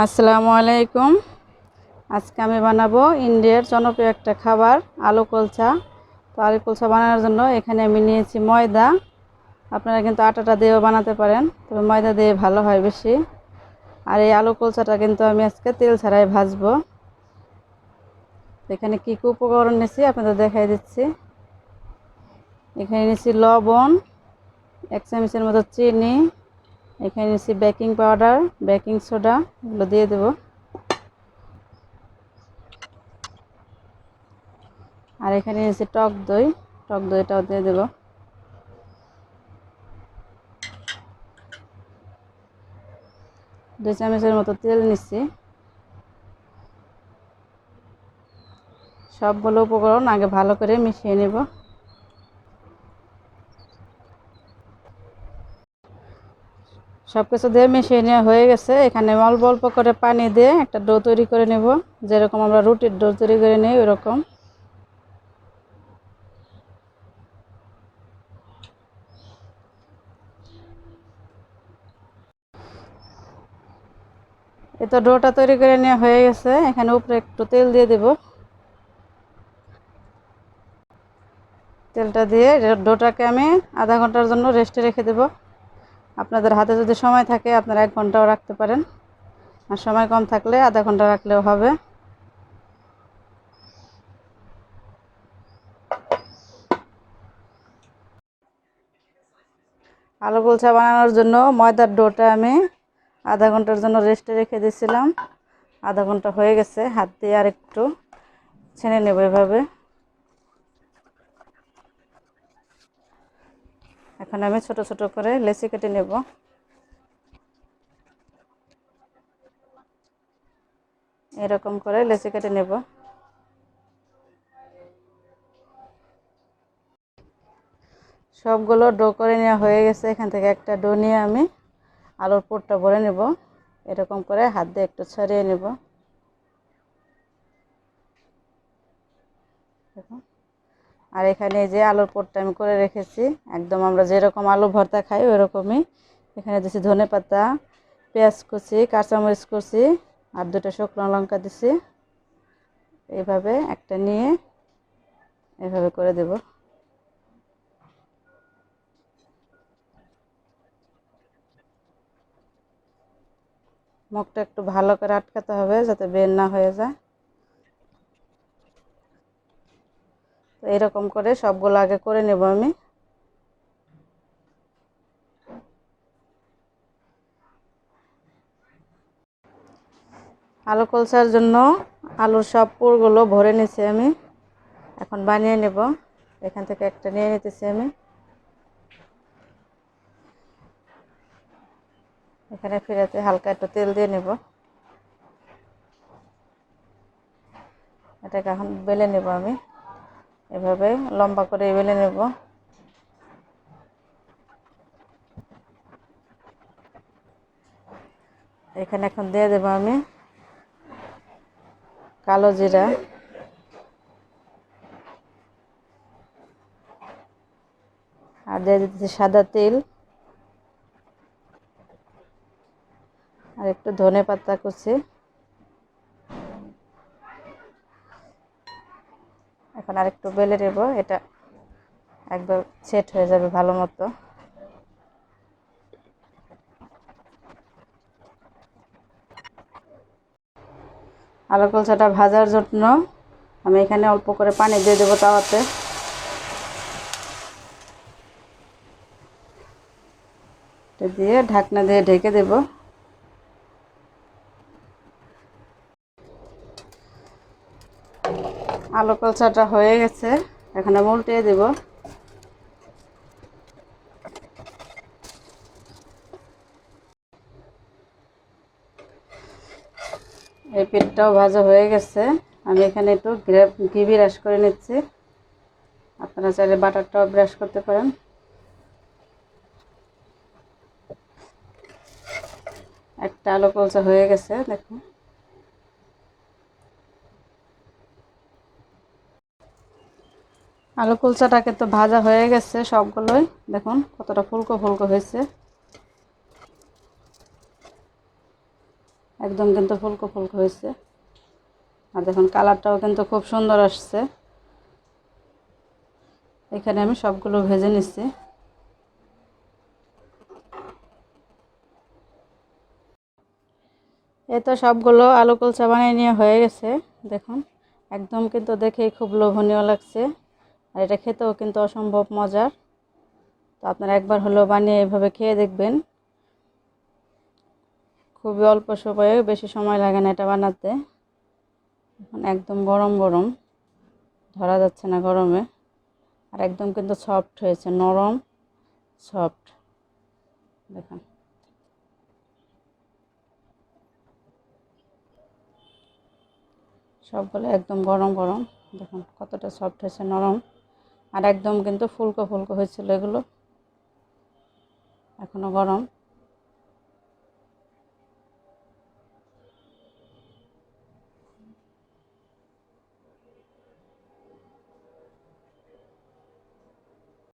আসসালামু আলাইকুম। আজকে আমি বানাবো ইন্ডিয়ার জনপ্রিয় একটা খাবার, আলু কলচা তো আলু কলচা বানানোর জন্য এখানে আমি নিয়েছি ময়দা। আপনারা কিন্তু আটাটা দিয়েও বানাতে পারেন, তবে ময়দা দিয়ে ভালো হয় বেশি। আর এই আলু কলচাটা কিন্তু আমি আজকে তেল ছাড়াই ভাজবো। এখানে কী কী উপকরণ নিয়েছি আপনাদের দেখাই দিচ্ছি। এখানে নিয়েছি লবণ, এক চামচের মতো চিনি এখানে নিচ্ছি বেকিং পাউডার, বেকিং সোডা, এগুলো দিয়ে দেব। আর এখানে নিচ্ছি টক দই, টক দইটাও দিয়ে দেব। দুই চামচের মতো তেল নিচ্ছি। সবগুলো উপকরণ আগে ভালো করে মিশিয়ে নেব। সব কিছু দিয়ে মিশিয়ে নেওয়া হয়ে গেছে। এখানে অল্প অল্প করে পানি দিয়ে একটা ডো তৈরি করে নেব। যেরকম আমরা রুটির ডো তৈরি করে নিই, ওরকম। এই তো ডোটা তৈরি করে নেওয়া হয়ে গেছে। এখানে উপরে একটু তেল দিয়ে দেব। তেলটা দিয়ে ডোটাকে আমি আধা ঘণ্টার জন্য রেস্টে রেখে দেবো। আপনাদের হাতে যদি সময় থাকে, আপনারা এক ঘন্টাও রাখতে পারেন। আর সময় কম থাকলে আধা ঘণ্টা রাখলেও হবে। আলু কুলচা বানানোর জন্য ময়দার ডোটা আমি আধা ঘণ্টার জন্য রেস্টে রেখে দিয়েছিলাম। আধা ঘণ্টা হয়ে গেছে, হাত দিয়ে আর একটু ছেনে নেব এভাবে। এখন আমি ছোট ছোট করে লেচি কেটে নেব। এরকম করে লেচি কেটে নেব। সবগুলো ডো করে নেওয়া হয়ে গেছে। এখান থেকে একটা ডো নিয়ে আমি আলুর পুরটা ভরে নেব। এরকম করে হাত দিয়ে একটু ছড়িয়ে নেব। দেখুন। আর এখানে যে আলুর পোটটা আমি করে রেখেছি, একদম আমরা যেরকম আলু ভর্তা খাই ওই রকমই এখানে দিছি ধনে পাতা, পেঁয়াজ কুচি, কাঁচামরিচ কুচি আর দুটো শুকনো লঙ্কা দিছি। এইভাবে একটা নিয়ে এভাবে করে দেব। মুখটা একটু ভালো করে আটকাতে হবে যাতে বের না হয়ে যায়। এরকম করে সবগুলো আগে করে নেব আমি। আলু কলসার জন্য আলুর সব পুরগুলো ভরে নিছি আমি। এখন বানিয়ে নেব। এখান থেকে একটা নিয়ে নিতেছি আমি। এখানে ফিরাতে হালকা একটু তেল দিয়ে নেব। এটাকে এখন বেলে নেব আমি। এভাবে লম্বা করে বেলে নেব। এখানে এখন দিয়ে দেবো আমি কালো জিরা। আর দিয়ে দিতেছি সাদা তেল। আর একটু ধনে পাতা কুচি। এখন আর একটু বেলে নেব, এটা একবার সেট হয়ে যাবে ভালো মতো। আলু কলসাটা ভাজার জন্য আমি এখানে অল্প করে পানি দিয়ে দেবো তাওয়াতে। দিয়ে ঢাকনা দিয়ে ঢেকে দেব। আলু কলচাটা হয়ে গেছে। এখানে উল্টে দেব। এই পেটটাও ভাজা হয়ে গেছে। আমি এখানে একটু ঘি ব্রাশ করে নিচ্ছি। আপনারা চাইলে বাটারটাও ব্রাশ করতে পারেন। একটা আলু কলচা হয়ে গেছে, দেখুন। আলু কুলচাটাকে তো ভাজা হয়ে গেছে সবগুলোই। দেখুন, কতটা ফুলকো ফুলকো হয়েছে। একদম কিন্তু ফুলকো ফুলকো হয়েছে। আর দেখুন, কালারটাও কিন্তু খুব সুন্দর আসছে। এখানে আমি সবগুলো ভেজে নিচ্ছি। এই তো সবগুলো আলু কুলচা বানিয়ে নিয়ে হয়ে গেছে। দেখুন, একদম কিন্তু দেখেই খুব লোভনীয় লাগছে। আর এটা খেতেও কিন্তু অসম্ভব মজার। তো আপনারা একবার হলেও বানিয়ে এভাবে খেয়ে দেখবেন। খুবই অল্প সময়ে বেশি সময় লাগে না এটা বানাতে। এখন একদম গরম গরম। ধরা যাচ্ছে না গরমে। আর একদম কিন্তু সফট হয়েছে, নরম সফট দেখুন। সবগুলো একদম গরম গরম। দেখুন কতটা সফট হয়েছে, নরম। আর একদম কিন্তু ফুলকো ফুলকো হয়েছিল এগুলো। এখনও গরম।